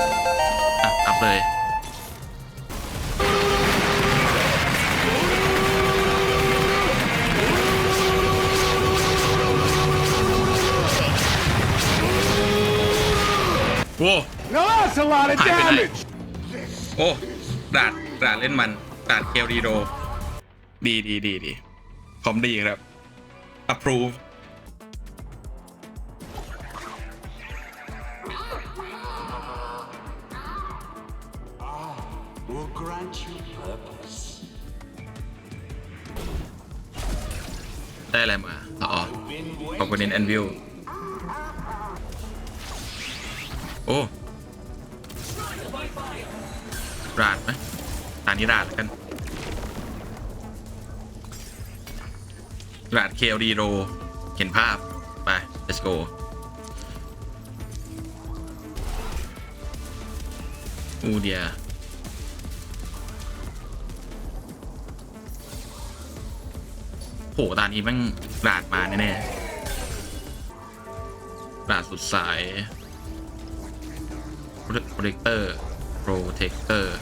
อะอัพเลยโอ้ Now that's a lot of Hi, good night. damage! โอ้ดาดดาดเล่นมันดาดเคลดีโด ดีดีดีดีคอมดีครับ approve ราดเคลดีโรเห็นภาพ ไป let's go อูเดียโหตอนนี้แม่งราดมาแน่ๆราดสุดสายโปรเทคเตอร์โปรเทคเตอร์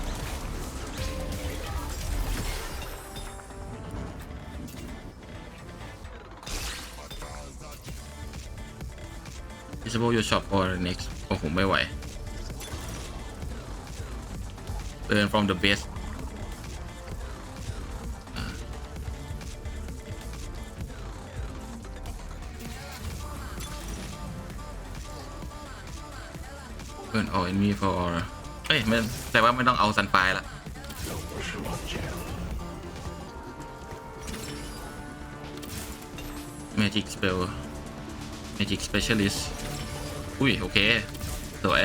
Disable your shop or next โอ้โหไม่ไหว Learn from the base เพื่อนเอานมีฟอ for เอ้ยไม่แต่ว่าไม่ต้องเอาซันไฟละแมจิกสเปล Magic Spell Magic Specialist อุ้ย โอเค สวย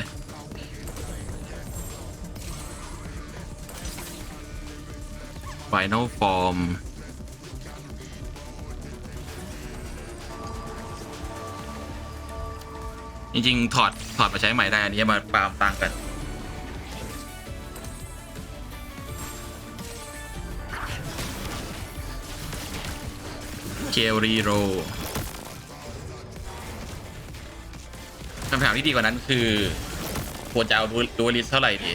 Final Form จริง ๆ ถอด ถอดมาใช้ใหม่ได้ อันนี้มาปามตังกันเกลรีโรามที่ดีกว่านั้นคือควรจะเอาดูลิสเท่าไหร่ดี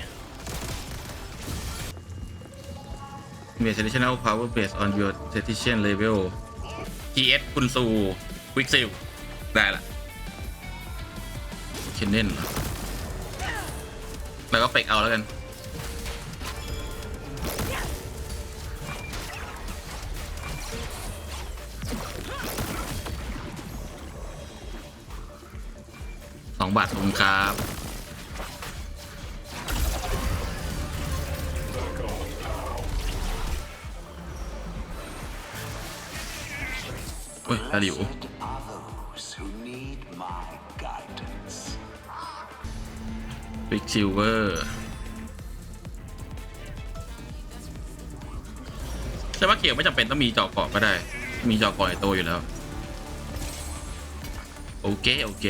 Invest additional power based on your decision level GS คุณซูวิกซิลได้ละเคนเน่นแล้วก็เฟกเอาแล้วกัน บาทขอบคุณครับเฮ้ยตาหลิวบิ๊กซิลเวอร์แต่ว่าเขียวไม่จำเป็นต้องมีจอกาะก็ได้ มีจอกาะในตัวอยู่แล้ว โอเค โอเค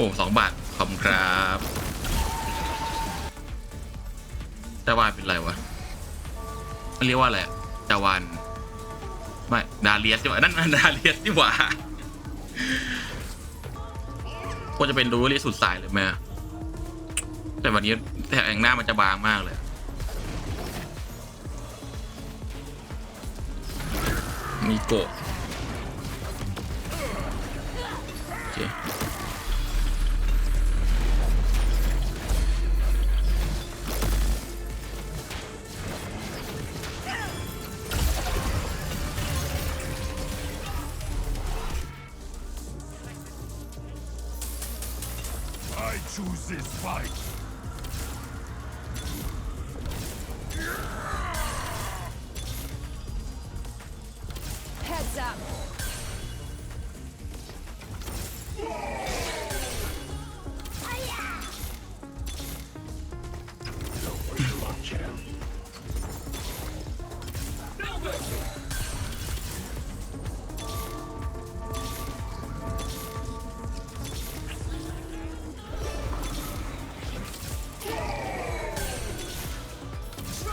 อ้สองบาทขอบคุณครับจาวานเป็นไรวะมันเรียกว่าอะไรจาวานไม่ดาเลียสดีกว่านั่นมันดาเลียสดีกว่าควรจะเป็นรูเรียสุดสายเลยไหมอะแต่วันนี้แต่งหน้ามันจะบางมากเลยมีโกโอเค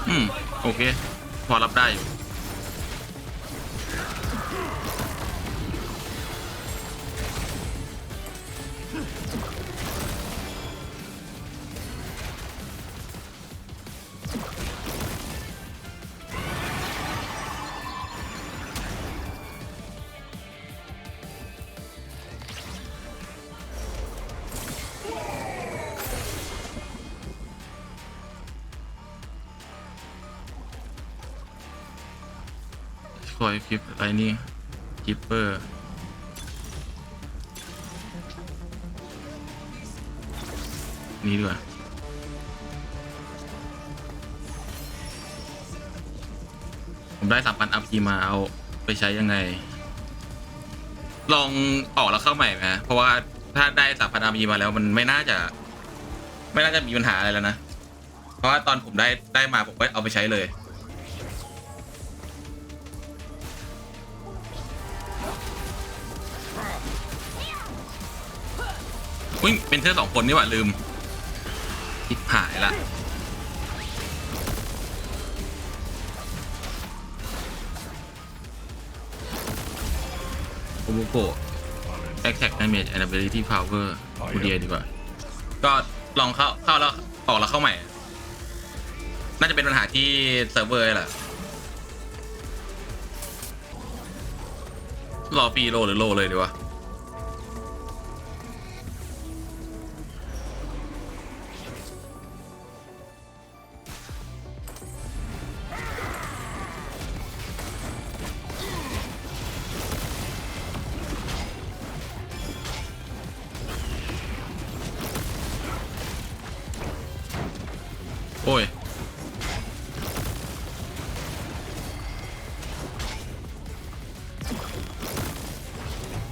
อืมโอเค พอรับได้อยู่ อยคลิปอะไรนี่คิปเปอร์นี่ดีกว่าผมได้สามพันอัพีมาเอาไปใช้ยังไง ลองออกแล้วเข้าใหม่ไหมเพราะว่าถ้าได้สามพันอัพพีมาแล้วมันไม่น่าจะ ไม่น่าจะมีปัญหาอะไรแล้วนะ เพราะว่าตอนผมได้ได้มาผมก็เอาไปใช้เลย อุ้ยเป็นเธอสองคนนี่หว่าลืมทิดหายละโอโบโก Attack Damage and Ability Power กูเดียดีกว่า ก็ลองเข้าเข้าแล้วออกแล้วเข้าใหม่ น่าจะเป็นปัญหาที่เซิร์ฟเวอร์แหละรอปีโลหรือโลเลยดีวะ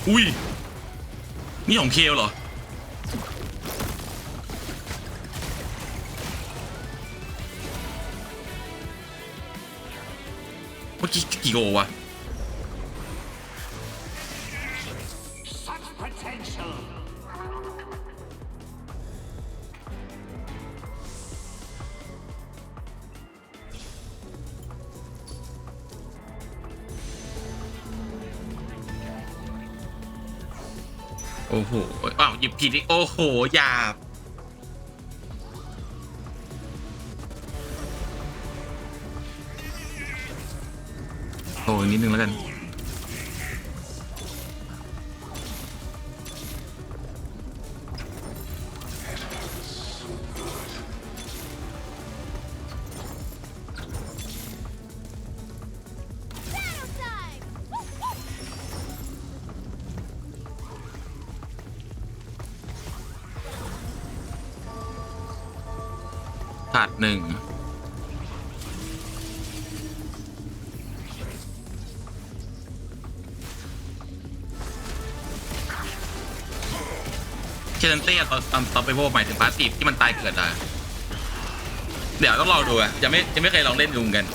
อุ้ย นี่ของเคลเหรอ เมื่อกี้กี่โกวะ โอ้โหอ้าวหยิบผิดอีกโอ้โหหยาบโอ้ยนิดนึงแล้วกัน โบหมายถึงพาสซีฟที่มันตายเกิดอะเดี๋ยวต้องรอดูอะยังไม่ยังไม่เคยลองเล่นดูเหมือนกัน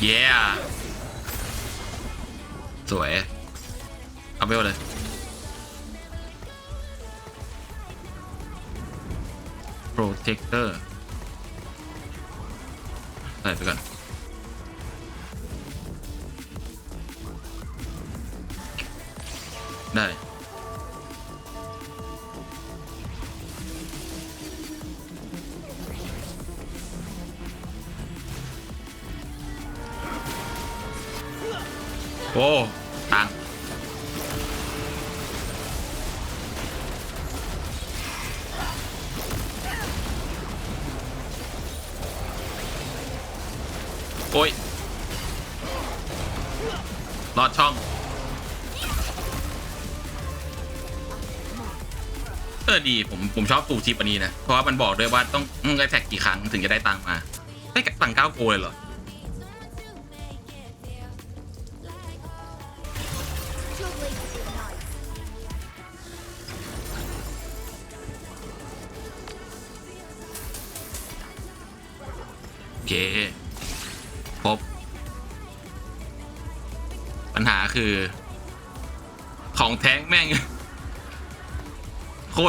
เย้สวย เอาไปเลย protector ใส่ไปก่อนได้ โอ้ตัง โอ้ยรอดช่อง เออดีผมผมชอบตูชิปอันนี้นะ เพราะว่ามันบอกด้วยว่าต้องต้องได้แท็กกี่ครั้งถึงจะได้ตังค์มา ได้ตังค์เก้าโกเลยเหรอ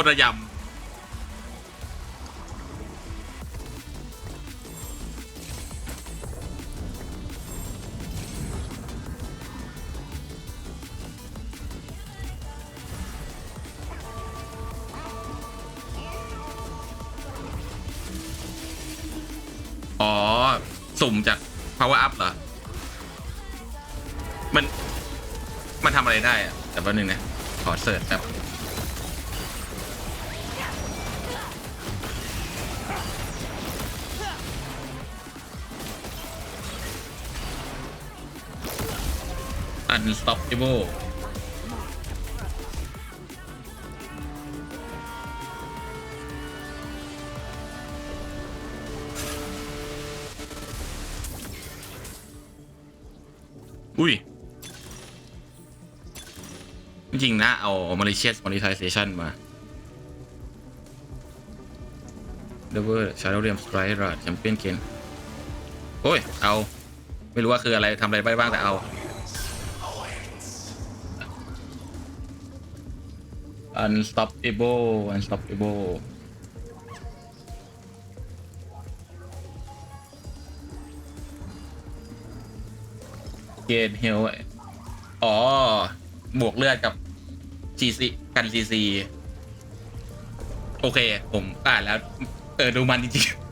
ตรระยำอ๋อ สุ่มจาก power up เหรอ มัน มันทำอะไรได้อะแต่ว่านึงนะ ขอเสิร์ชแบบ อัน stoppable อุ้ย จริงๆนะ เอา malicious monetization มา Double Shadow Realm Strike Rod Champion Ken โอ้ย เอา ไม่รู้ว่าคืออะไรทำอะไรไปบ้างแต่เอา Unstoppable Unstoppable เกนเฮลอ๋อ บวกเลือดกับ GC กัน CC โอเค ผมอ่านแล้ว เออ ดูมันจริงๆ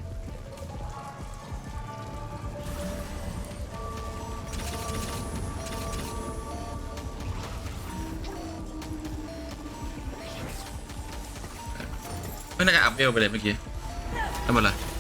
เวลไปเลยเมื่อกี้ทำไมล่ะ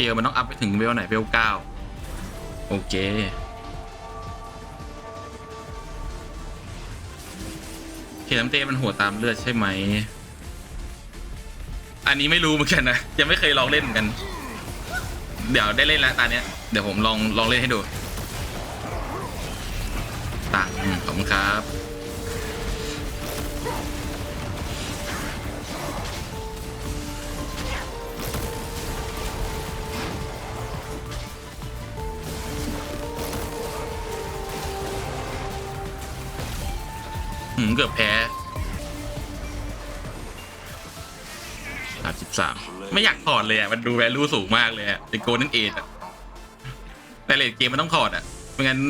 เชียร์มันต้องอัพไปถึงเวลไหนเวลเก้าโอเคเขน้ำเต้มันหัวตามเลือดใช่ไหม อันนี้ไม่รู้เหมือนกันนะ ยังไม่เคยลองเล่นเหมือนกัน เดี๋ยวได้เล่นแล้วตาเนี้ย เดี๋ยวผมลองลองเล่นให้ดูต่างขอบคุณครับ หืมเกือบแพ้สามสิบสามไม่อยากถอดเลยอะ มันดูแวลูสูงมากเลยอะเป็นโกลเด้นเอทอะ แต่เลดเกมมันต้องถอดอะ ไม่งั้น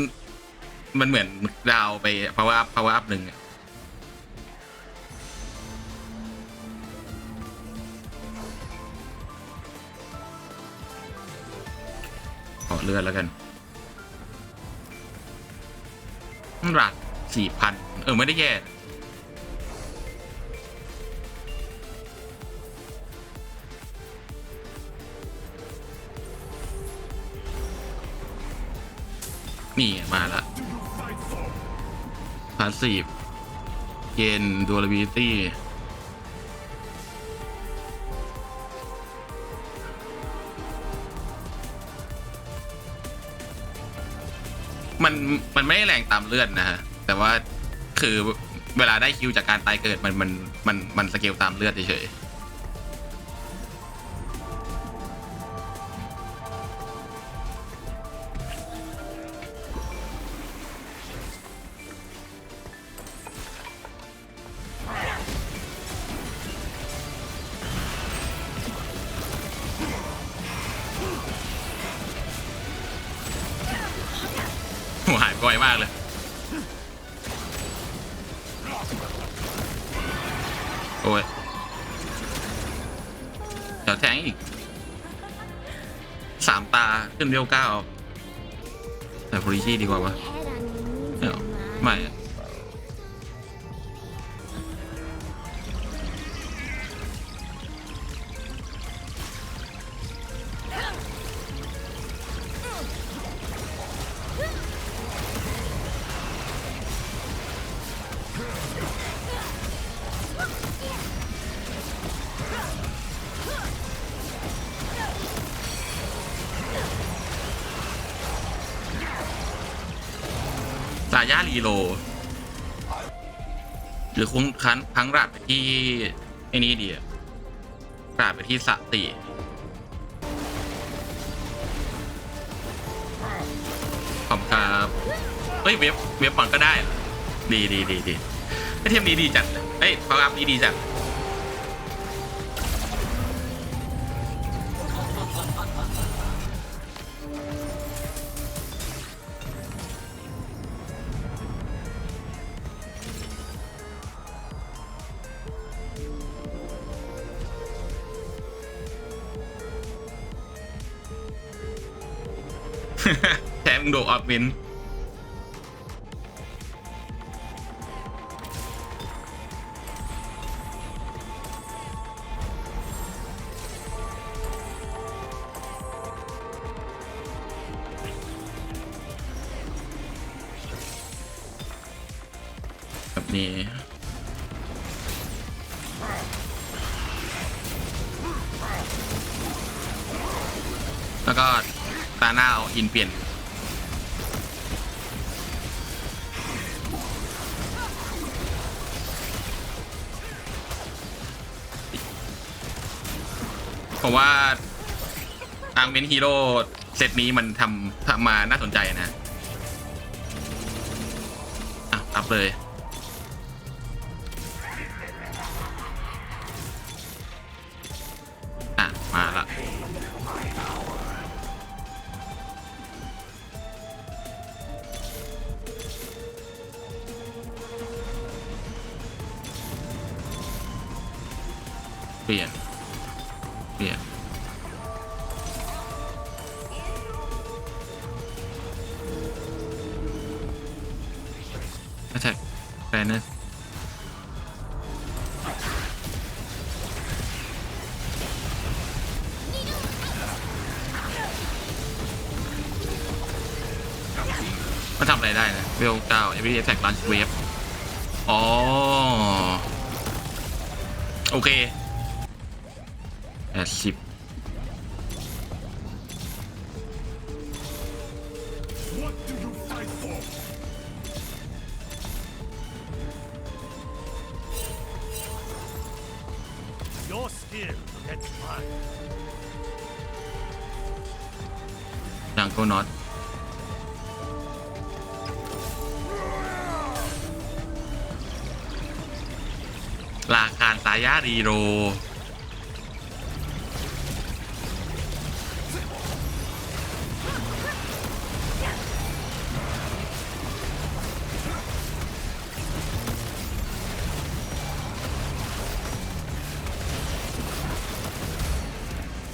มันเหมือนดาวไป power up power up หนึ่งอะขอเลือดแล้วกันรัดสี่พัน เออไม่ได้แย่นี่มาละพาสซีฟเกนดูล ability มัน มันไม่ได้แรงตามเลือดนะฮะ แต่ว่า คือเวลาได้คิวจากการตายเกิดมันมันมันมันสเกลตามเลือดเฉยๆามตาขึ้นเรียวเก้าแต่โพลิชี่ดีกว่าวะ Head on your knees ไม่ คุ้งคันครั้งราดไปที่ไอ้นี้ดีอะราดไปที่สะติขอบครับเฮ้ยเว็บเว็บปังก็ได้ ดีดีดีดีไอเทมนี้ดีจัดเลยเอ้ยพาวอัพนี้ดีจัด โดออฟมินแบบนี้แล้วก็ตาหน้าเอาอินเปลี่ยน ผมว่าอาร์เมนฮีโร่เซตนี้มันทำทำมาน่าสนใจนะอะอัพเลย ทำอะไรได้นะเวลเก้า every attack launch wave อ๋อ โอเคแปดสิบ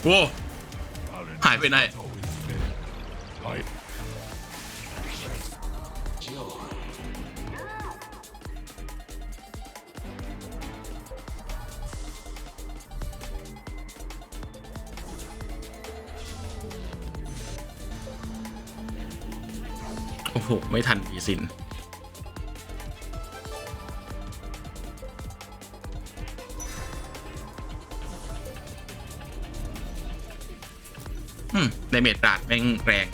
โว้หายไปไหนโอ้โห ไม่ทันอีสิน อืมในเมตราดแม่งแรง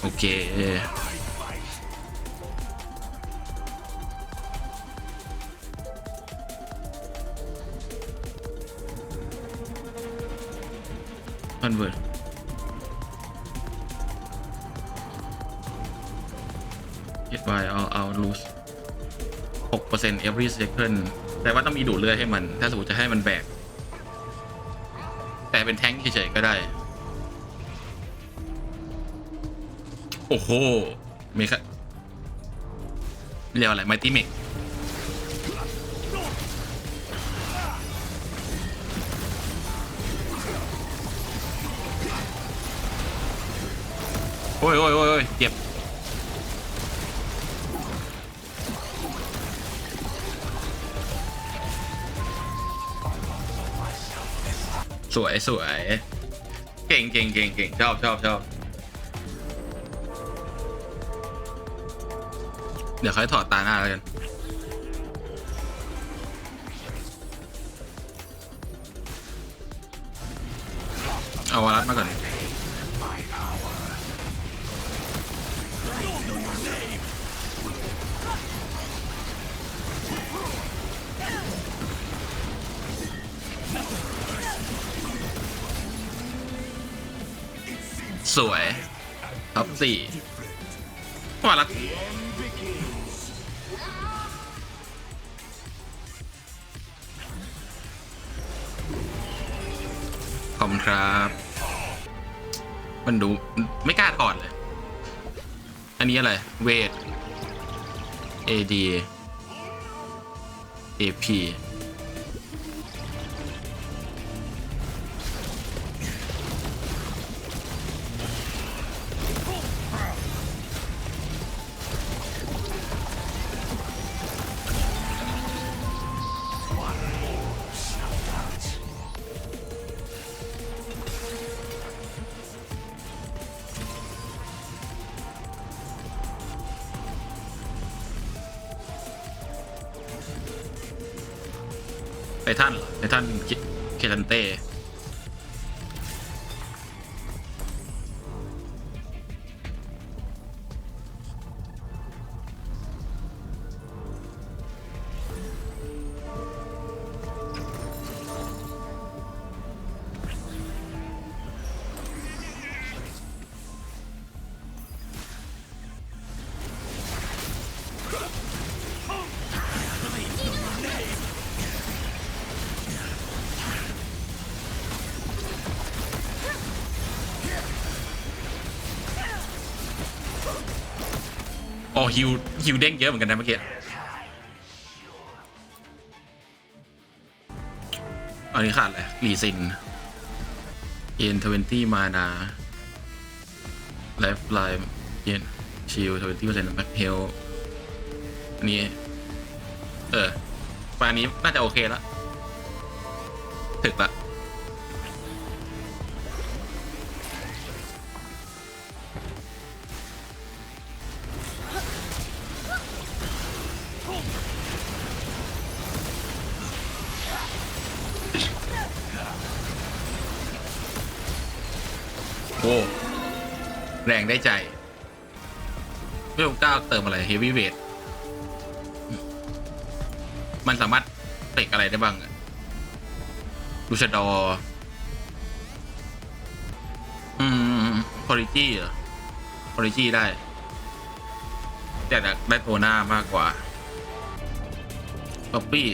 โอเค คอนเวิร์ต hit by all out lose 6% every second แต่ว่าต้องมีดูดเลือดให้มัน ถ้าสมมติจะให้มันแบก เป็นแท้งเฉยๆก็ได้ โอ้โหเมคเรียกว่าอะไรไมตี้เมก สวยสวยเก่งเก่งเก่งเก่งชอบชอบชอบเดี๋ยวค่อยถอดตาหน้าแล้วกันเอาวารัสมาก่อน สวยท็อปสี่ว่าละขอบคุณครับ มันดูไม่กล้าถอดเลย อันนี้อะไร เวท AD AP ฮิวฮิวเด้งเยอะเหมือนกันนะเมื่อกี้อันนี้ขาดอะไรรีซินเอ็นทเวนตี้มานาไลฟ์ไลฟ์เย็นชิลทเวนตี้เปอร์เซ็นต์แบ็คเฮลอันนี้ เออปานนี้น่าจะโอเคแล้ว ถึกละ โอ้แรงได้ใจเวลเก้าเติมอะไรเฮฟวี่เวทมันสามารถเตะอะไรได้บ้างอะลูชดอร์อืมพอริจี้เหรอพอริจี้ได้ แต่ได้โทน่ามากกว่าป๊อปปี้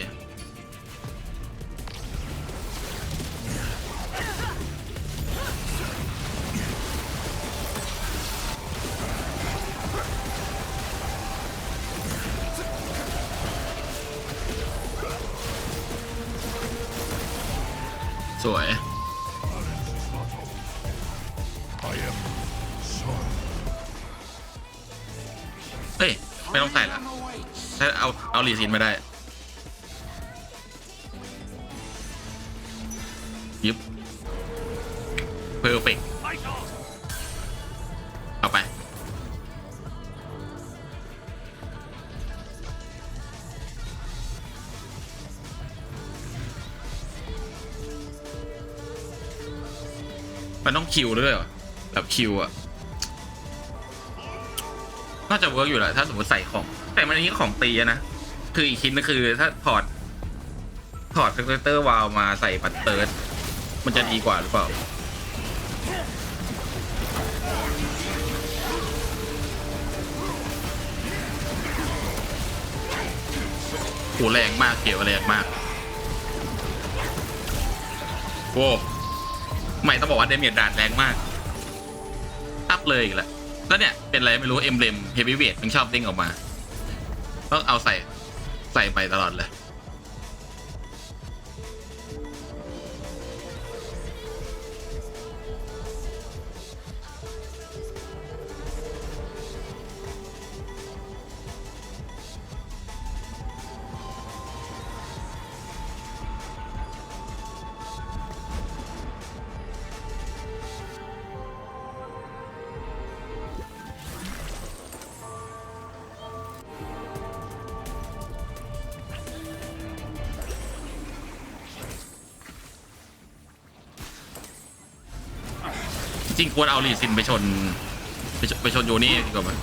เฮ้ย ไม่ต้องใส่ละถ้าเอา เอารีซินไม่ได้ยึบเพอร์เฟกเอาไป มันต้องคิวด้วยเหรอ แบบคิวอะน่าจะเวิร์กอยู่แหละถ้าสมมติใส่ของ แต่มันนี้ของตีนะ คืออีกคิดนึงคือถ้าถอด ถอดเฟกเตอร์วาลมาใส่บัตเติร์ดมันจะดีกว่าหรือเปล่าโหแรงมากเขียวแรงมากโว้ไม่ต้องบอกว่าเดเมียดดาดแรงมาก เลยอีกแล้วแล้วเนี่ย เป็นอะไรไม่รู้เอ็มเลมเฮฟวี่เวทมันชอบเด้งออกมา ต้องเอาใส่ใส่ไปตลอดเลย จริงควรเอาลีซินไปชน ไปชนไปชนโยนี่ดีกว่ามั้ย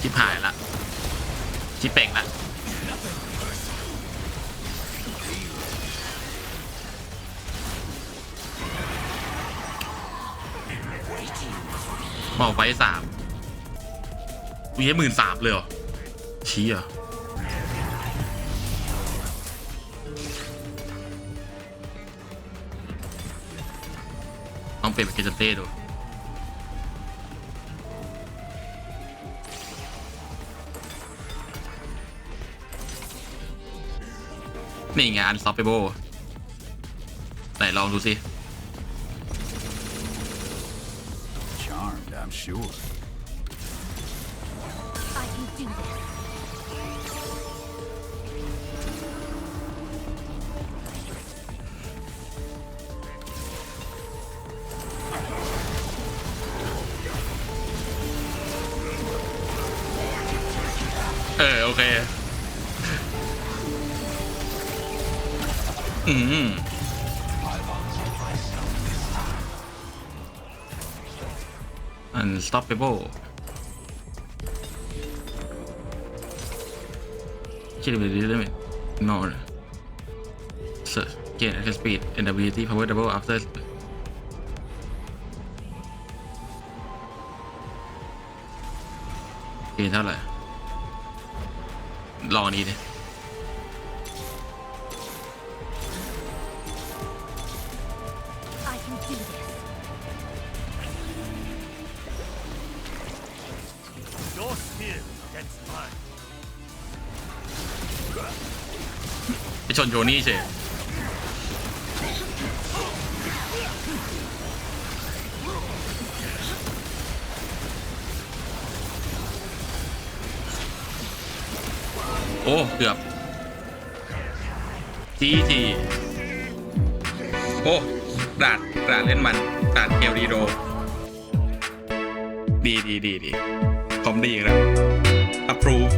ชิบหายละชิบเป่งละบอกไฟสามวิ่งหมื่นสามเลยเหรอชี้เหร ต้องเปลี่ยนเป็นเกจเต้ดูนี่ไง unstoppable ไหนลองดูสิ Charmed, I'm sure. I can do this. ออโอเค อืม unstoppable คิดดูดิลิมิต no search gain attack speed and ability power double after เกณฑ์เท่าไหร่ลองอันนี้ดิ I can do this. Your skill against mine. ไปชนโจนี่เฉย โอ้ เกือบจีจีโอ้ดาดดาดเล่นมันดาดเกลดีโด ดีดีดีดีคอมดีครับ approve